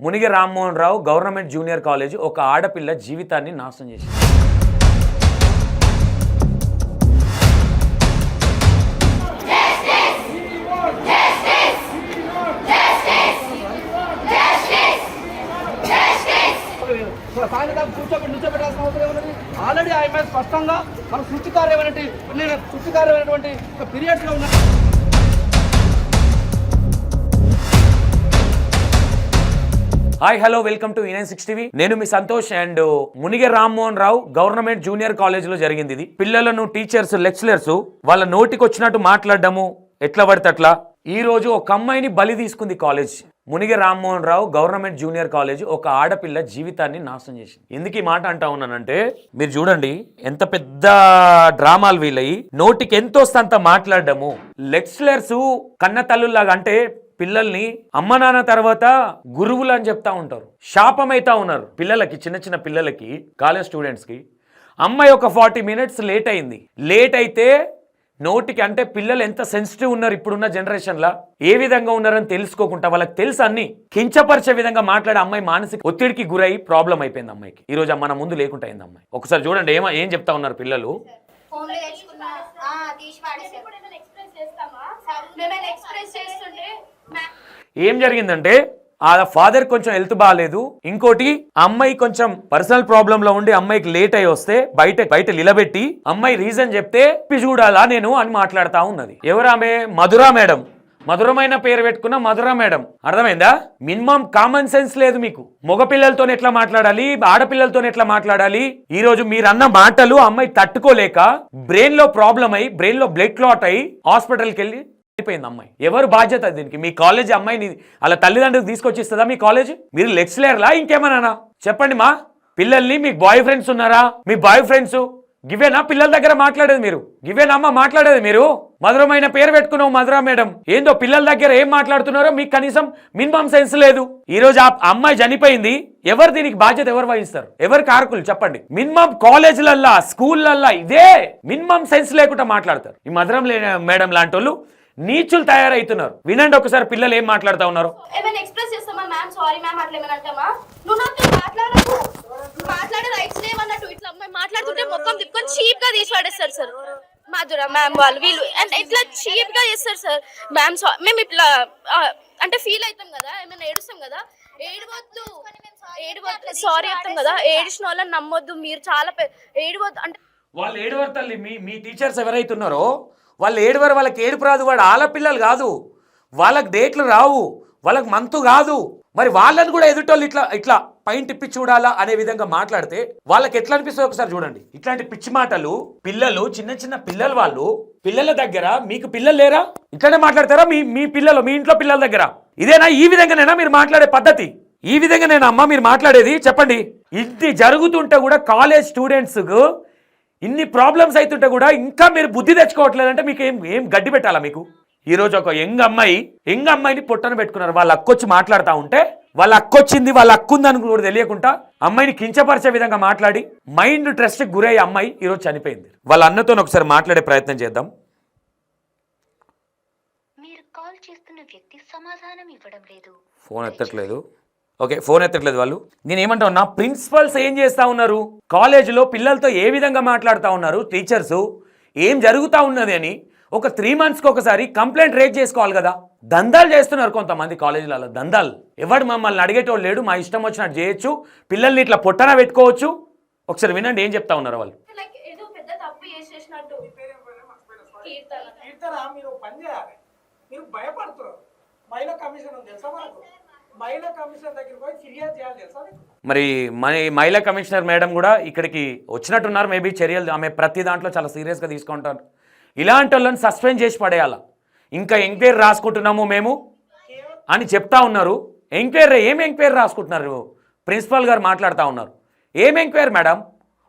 మునిగి Rammohan Rao government junior college ఒక ఆడపిల్ల జీవితాన్ని నాశనం చేసింది. సాయంత్రం అవసరం ఆల్రెడీ ఆమె స్పష్టంగా మన సృష్టికార్యమైనటువంటి నేను సృష్టికార్యమైనటువంటి ఒక పీరియడ్స్లో ఉన్న hi hello welcome to E nine six TV నేను మీ సంతోష్ అండ్ మునిగే రామ్మోహన్ రావు గవర్నమెంట్ జూనియర్ కాలేజ్లో జరిగింది ఇది. పిల్లలను టీచర్స్ లెక్చరర్స్ వాళ్ళ నోటికి వచ్చినట్టు మాట్లాడడము ఎట్లా పడితే అట్లా. ఈ రోజు ఒక అమ్మాయిని బలి తీసుకుంది కాలేజ్. మునిగే Rammohan Rao government junior college ఒక ఆడపిల్ల జీవితాన్ని నాశనం చేసింది. ఎందుకు ఈ మాట అంటా ఉన్నానంటే మీరు చూడండి ఎంత పెద్ద డ్రామాలు వీళ్ళయి. నోటికి ఎంతో అంత మాట్లాడడము. లెక్చరర్స్ కన్న తల్లులాగా అంటే పిల్లల్ని అమ్మ నాన్న తర్వాత గురువులు అని చెప్తా ఉంటారు. శాపం అవుతా ఉన్నారు. పిల్లలకి చిన్న చిన్న పిల్లలకి కాలేజ్ స్టూడెంట్స్కి. అమ్మాయి ఒక ఫార్టీ మినిట్స్ లేట్ అయింది. లేట్ అయితే నోటికి అంటే పిల్లలు ఎంత సెన్సిటివ్ ఉన్నారు ఇప్పుడున్న జనరేషన్లో? ఏ విధంగా ఉన్నారని తెలుసుకోకుండా వాళ్ళకి తెలుసు అన్ని. కించపరిచే విధంగా మాట్లాడే అమ్మాయి మానసిక ఒత్తిడికి గురై ప్రాబ్లం అయిపోయింది అమ్మాయికి. ఈ రోజు మన ముందు లేకుండా అయింది అమ్మాయి. ఒకసారి చూడండి ఏమ ఏం చెప్తా ఉన్నారు పిల్లలు? వాడేసారు మేమైనా ఎక్స్ప్రెస్ చేస్తుంటే ఏం జరిగిందంటే ఆ ఫాదర్ కొంచెం హెల్త్ బాగాలేదు ఇంకోటి అమ్మాయి కొంచెం పర్సనల్ ప్రాబ్లమ్లో ఉండి అమ్మాయికి లేట్ అయి వస్తే బయట బయట నిలబెట్టి అమ్మాయి రీజన్ చెప్తే చూడాలా నేను? అని మాట్లాడుతా ఉన్నది. ఎవరామె ఆమె? మధురా మేడం. మధురమైన పేరు పెట్టుకున్న మధురా మేడం. అర్థమైందా? మినిమం కామన్ సెన్స్ లేదు మీకు. మగపిల్లలతో ఎట్లా మాట్లాడాలి? ఆడపిల్లలతో ఎట్లా మాట్లాడాలి? ఈ రోజు మీరన్న మాటలు అమ్మాయి తట్టుకోలేక బ్రెయిన్లో ప్రాబ్లం అయి బ్రెయిన్లో బ్లడ్ క్లాట్ అయి హాస్పిటల్కి వెళ్ళి అయిపోయింది అమ్మాయి. ఎవరు బాధ్యత దీనికి? మీ కాలేజ్ అమ్మాయిని అలా తల్లిదండ్రులకు తీసుకొచ్చిస్తుందా మీ కాలేజ్? మీరు లెక్చరర్లా ఇంకేమన్నా చెప్పండి మా. పిల్లల్ని మీ బాయ్ ఫ్రెండ్స్ ఉన్నారా? మీ బాయ్ ఫ్రెండ్స్? గివేనా? పిల్లల దగ్గర మాట్లాడేది మీరు. గివేనా అమ్మ మాట్లాడేది మీరు? మధురమైన పేరు పెట్టుకున్నావు మధురా మేడం. ఏందో పిల్లల దగ్గర ఏం మాట్లాడుతున్నారో మీకు కనీసం మినిమం సెన్స్ లేదు. ఈ రోజు ఆ అమ్మాయి చనిపోయింది. ఎవరు దీనికి బాధ్యత? ఎవరు వహిస్తారు? ఎవరు కారకులు? చెప్పండి. మినిమం కాలేజీలల్లా స్కూళ్ళల్లా ఇదే మినిమం సెన్స్ లేకుండా మాట్లాడతారు. ఈ మధురం లే- మేడం లాంటి వాళ్ళు నీచులు తయారవుతున్నారు వినండి ఒకసారి పిల్లలు ఏం మాట్లాడుతా ఉన్నారు? మాట్లాడుతుంటే మొత్తం తిప్పుకొని చీప్గా తీసి పడేస్తారు సార్ మాధుర మ్యామ్ వాళ్ళు వీళ్ళు అండ్ ఇట్లా చీప్గా చేస్తారు సార్ మ్యామ్ మేము ఇట్లా అంటే ఫీల్ అవుతాం కదా? ఏమైనా ఏడుస్తాం కదా? ఏడవద్దు. ఏడవద్దు. సారీ చెప్తాం కదా? ఏడిచిన వాళ్ళని నమ్మొద్దు. మీరు చాలా ఏడవద్దు. అంటే వాళ్ళు ఏడువరు తల్లి. మీ మీ టీచర్స్ ఎవరైతున్నారో వాళ్ళు ఏడువారు వాళ్ళకి ఏడుపు రాదు వాడు ఆలపిల్లలు కాదు. వాళ్ళకి డేట్లు రావు వాళ్ళకి మంతు కాదు. మరి వాళ్ళని కూడా ఎదుటోళ్ళు ఇట్లా ఇట్లా పైన తిప్పి చూడాలా అనే విధంగా మాట్లాడితే వాళ్ళకి ఎట్లా అనిపిస్తుంది ఒకసారి చూడండి. ఇట్లాంటి పిచ్చి మాటలు పిల్లలు చిన్న చిన్న పిల్లలు వాళ్ళు పిల్లల దగ్గర మీకు పిల్లలు లేరా? ఇట్లానే మాట్లాడతారా మీ మీ పిల్లలు మీ ఇంట్లో పిల్లల దగ్గర? ఇదేనా? ఈ విధంగానేనా మీరు మాట్లాడే పద్ధతి? ఈ విధంగా నేను అమ్మ మీరు మాట్లాడేది? చెప్పండి. ఇది జరుగుతుంటే కూడా కాలేజ్ స్టూడెంట్స్కు ఇన్ని ప్రాబ్లమ్స్ అవుతుంటే కూడా ఇంకా మీరు బుద్ధి తెచ్చుకోవట్లేదంటే మీకు ఏం ఏం గడ్డి పెట్టాలా మీకు? ఈరోజు ఒక యంగ్ అమ్మాయి యంగ్ అమ్మాయిని పొట్టన పెట్టుకున్నారు. వాళ్ళ అక్కొచ్చి మాట్లాడుతూ ఉంటే వాళ్ళ అక్కొచ్చింది వాళ్ళ అక్కుందని కూడా తెలియకుండా అమ్మాయిని కించపరిచే విధంగా మాట్లాడి మైండ్ స్ట్రెస్కి గురయ్యే అమ్మాయి ఈరోజు చనిపోయింది. వాళ్ళ అన్నతో ఒకసారి మాట్లాడే ప్రయత్నం చేద్దాం. మీరు కాల్ చేస్తున్న వ్యక్తి సమాధానం ఇవ్వడం లేదు. ఫోన్ ఎత్తట్లేదు. ఓకే ఫోన్ ఎత్తట్లేదు వాళ్ళు. నేను ఏమంటా ఉన్నా ప్రిన్సిపల్స్ ఏం చేస్తా ఉన్నారు? కాలేజీలో పిల్లలతో ఏ విధంగా మాట్లాడుతూ ఉన్నారు టీచర్స్? ఏం జరుగుతూ ఉన్నది అని ఒక త్రీ మంత్స్కి ఒకసారి కంప్లైంట్ రేట్ చేసుకోవాలి కదా. దందాలు చేస్తున్నారు కొంతమంది కాలేజీలలో. దందాలు. ఎవడు మమ్మల్ని అడిగేటోళ్ళు లేడు మా ఇష్టం వచ్చినట్టు చేయొచ్చు. పిల్లల్ని ఇట్లా పొట్టన పెట్టుకోవచ్చు. ఒకసారి వినండి ఏం చెప్తా ఉన్నారు వాళ్ళు? లైక్ ఏదో పెద్ద తప్పు చేసేసినట్టు. కీర్తన. కీర్తన మీరు పని చేయాలి. మీరు భయపడుతున్నారు. మహిళా కమిషన్ ఉంది తెలుసా మనకు? మరి మరి మహిళా కమిషనర్ మేడం కూడా ఇక్కడికి వచ్చినట్టున్నారు. మేబీ చర్యలు ఆమె ప్రతి దాంట్లో చాలా సీరియస్గా తీసుకుంటారు. ఇలాంటి వాళ్ళని సస్పెండ్ చేసి పడేయాల. ఇంకా ఎంక్వైరీ రాసుకుంటున్నాము మేము అని చెప్తా ఉన్నారు. ఎంక్వైరీ ఏం ఎంక్వైరీ రాసుకుంటున్నారు? ప్రిన్సిపాల్ గారు మాట్లాడుతూ ఉన్నారు. ఏం ఎంక్వైరీ మేడం?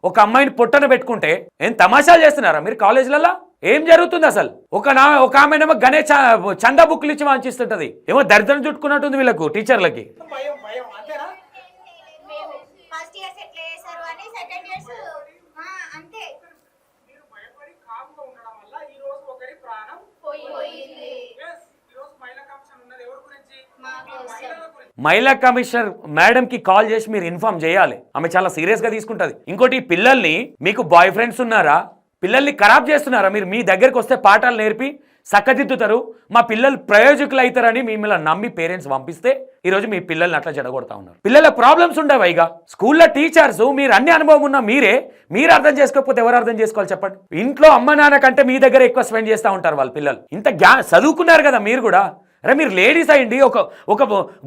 ఒక అమ్మాయిని పొట్టన పెట్టుకుంటే ఏం తమాషాలు చేస్తున్నారా? మీరు కాలేజీలలో? ఏం జరుగుతుంది అసలు? ఒక నా ఒక ఆమెనేమో గణేష్ చందా బుక్లు ఇచ్చి వాంచిస్తుంటది. ఏమో దరిద్రం చుట్టుకున్నట్టుంది వీళ్ళకు టీచర్లకి. భయం భయం. అంతేనా? ఫస్ట్ ఇయర్స్ ఎట్లా చేశారు అని సెకండ్ ఇయర్స్ అంతే. మీరు భయపడి కామ్గా ఉండడం వల్ల ఈ రోజు ఒకరి ప్రాణం పోయింది. Yes, ఈ రోజు మహిళా కమిషన్ ఉన్నది. ఎవరి గురించి? మహిళా కమిషనర్ మేడం కి కాల్ చేసి మీరు ఇన్ఫార్మ్ చేయాలి. ఆమె చాలా సీరియస్గా తీసుకుంటది. ఇంకోటి ఈ పిల్లల్ని మీకు బాయ్ ఫ్రెండ్స్ ఉన్నారా? పిల్లల్ని ఖరాబ్ చేస్తున్నారా? మీరు మీ దగ్గరికి వస్తే పాఠాలు నేర్పి చక్కదిద్దుతారు మా పిల్లలు ప్రయోజకులు అవుతారని మిమ్మల్ని నమ్మి పేరెంట్స్ పంపిస్తే ఈరోజు మీ పిల్లల్ని అట్లా చెడగొడతా ఉన్నారు. పిల్లల ప్రాబ్లమ్స్ ఉండవు ఇక స్కూల్లో టీచర్స్ మీరు అన్ని అనుభవం ఉన్న మీరే మీరు అర్థం చేసుకోకపోతే ఎవరు అర్థం చేసుకోవాలి చెప్పండి? ఇంట్లో అమ్మ నాన్న కంటే మీ దగ్గర ఎక్కువ స్పెండ్ చేస్తూ ఉంటారు వాళ్ళ పిల్లలు. ఇంత గ్యా చదువుకున్నారు కదా మీరు కూడా. అరే మీరు లేడీస్ అయ్యండి. ఒక ఒక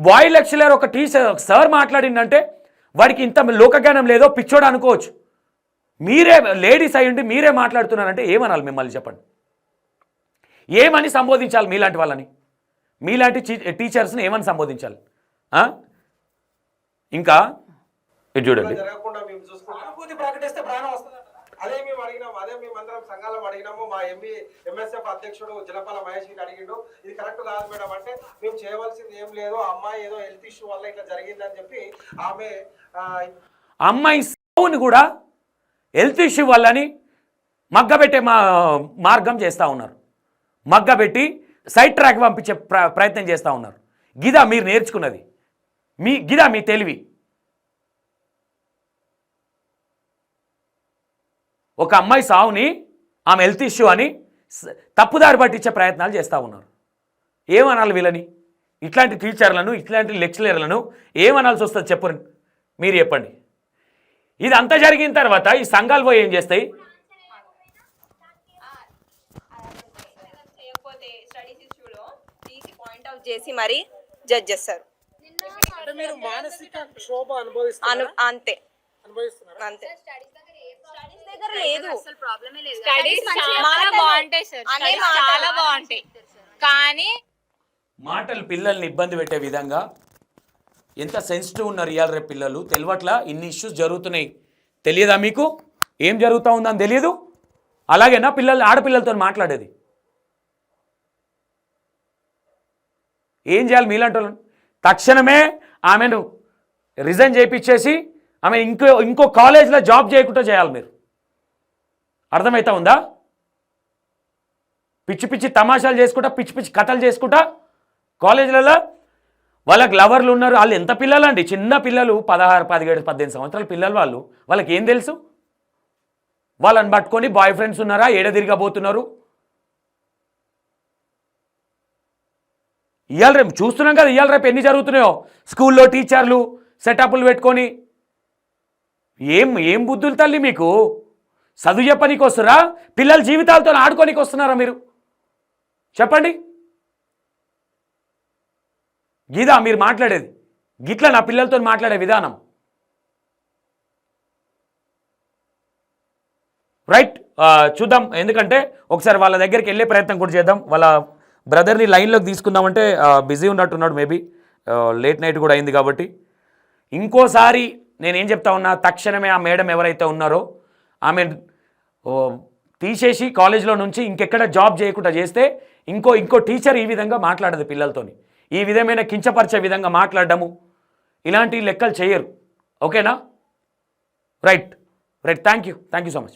బాయ్ లెక్చరర్ ఒక టీచర్ సార్ మాట్లాడిందంటే వాడికి ఇంత లోకజ్ఞానం లేదో పిచ్చోడు అనుకోవచ్చు. మీరే లేడీస్ అయ్యండి మీరే మాట్లాడుతున్నారంటే ఏమనాలి మిమ్మల్ని చెప్పండి? ఏమని సంబోధించాలి మీలాంటి వాళ్ళని? మీలాంటి టీచర్స్ని ఏమని సంబోధించాలి? ఆ? ఇంకా ఇది చూడండి. అదే మేము అడిగినాము అదే మేము అందరం సంఘాలం అడిగినాము. మా ఎంబీ ఎంఎస్ఎఫ్ అధ్యక్షుడు జలపాల మహేష్ అడిగిండు ఇది కరెక్ట్ కాదు మేడం అంటే మేము చేయవలసింది ఏం లేదు ఆ అమ్మాయి ఏదో హెల్త్ ఇష్యూ వల్ల ఇట్లా జరిగిందని చెప్పి ఆమె అమ్మాయి సావుని కూడా హెల్త్ ఇష్యూ వల్లని మగ్గబెట్టే మా మార్గం చేస్తూ ఉన్నారు. మగ్గబెట్టి సైడ్ ట్రాక్ పంపించే ప్ర ప్రయత్నం చేస్తూ ఉన్నారు. గిదా మీరు నేర్చుకున్నది. మీ గిదా మీ తెలివి. ఒక అమ్మాయి సావుని ఆమె హెల్త్ ఇష్యూ అని తప్పుదారి పట్టించే ప్రయత్నాలు చేస్తూ ఉన్నారు. ఏమనాలి వీళ్ళని? ఇట్లాంటి టీచర్లను ఇట్లాంటి లెక్చరర్లను ఏమనాల్సి వస్తుంది చెప్పండి మీరు చెప్పండి. ఇది అంతా జరిగిన తర్వాత ఈ సంఘాలు పోయి ఏం చేస్తాయి? చేసి మరి జడ్జ్ చేస్తారు. అంతే. అనుభవిస్తున్నారు? అంతే. స్టడీస్ దగ్గర లేదు. స్టడీస్ చాలా బాగుంటాయి సార్. అనే Studies మాటలు. చాలా బాగుంటాయి. కానీ మాటలు పిల్లల్ని ఇబ్బంది పెట్టే విధంగా ఎంత సెన్సిటివ్ ఉన్నారు ఇవాళ రేపు పిల్లలు తెలియట్లా ఇన్ని ఇష్యూస్ జరుగుతున్నాయి. తెలియదా మీకు? ఏం జరుగుతూ ఉందని తెలియదు? అలాగేనా పిల్లలు ఆడపిల్లలతో మాట్లాడేది? ఏం చేయాలి మీలాంటి వాళ్ళని? తక్షణమే ఆమెను రిజైన్ చేయించేసి ఆమె ఇంకో ఇంకో కాలేజ్లో జాబ్ చేయకుండా చేయాలి మీరు. అర్థమవుతా ఉందా? పిచ్చి పిచ్చి తమాషాలు చేసుకుంటా పిచ్చి పిచ్చి కథలు చేసుకుంటా కాలేజీలలో వాళ్ళకి లవర్లు ఉన్నారు. వాళ్ళు ఎంత పిల్లలు అండి చిన్న పిల్లలు పదహారు పదిహేడు పద్దెనిమిది సంవత్సరాల పిల్లలు వాళ్ళు. వాళ్ళకి ఏం తెలుసు? వాళ్ళని పట్టుకొని బాయ్ ఫ్రెండ్స్ ఉన్నారా? ఏడ తిరగబోతున్నారు? ఇవాళ రేపు చూస్తున్నాం కదా ఇవాళ రేపు ఎన్ని జరుగుతున్నాయో? స్కూల్లో టీచర్లు సెటప్లు పెట్టుకొని. ఏం ఏం బుద్ధులు తల్లి మీకు? చదువు చెప్పనీకి వస్తారా పిల్లల జీవితాలతో ఆడుకోనికి వస్తున్నారా మీరు? చెప్పండి. గీదా మీరు మాట్లాడేది. గిట్ల నా పిల్లలతో మాట్లాడే విధానం. రైట్ చూద్దాం. ఎందుకంటే ఒకసారి వాళ్ళ దగ్గరికి వెళ్ళే ప్రయత్నం కూడా చేద్దాం. వాళ్ళ బ్రదర్ని లైన్లోకి తీసుకుందామంటే బిజీ ఉన్నట్టున్నాడు మేబీ. లేట్ నైట్ కూడా అయింది కాబట్టి. ఇంకోసారి నేనేం చెప్తా ఉన్నా తక్షణమే ఆ మేడం ఎవరైతే ఉన్నారో ఆమె తీసేసి కాలేజ్లో నుంచి ఇంకెక్కడ జాబ్ చేయకుండా చేస్తే ఇంకో ఇంకో టీచర్ ఈ విధంగా మాట్లాడదు పిల్లలతోని. ఈ విధమైన కించపరిచే విధంగా మాట్లాడడము ఇలాంటి లెక్కలు చేయరు. ఓకేనా? Right. Right. Thank you thank you so much.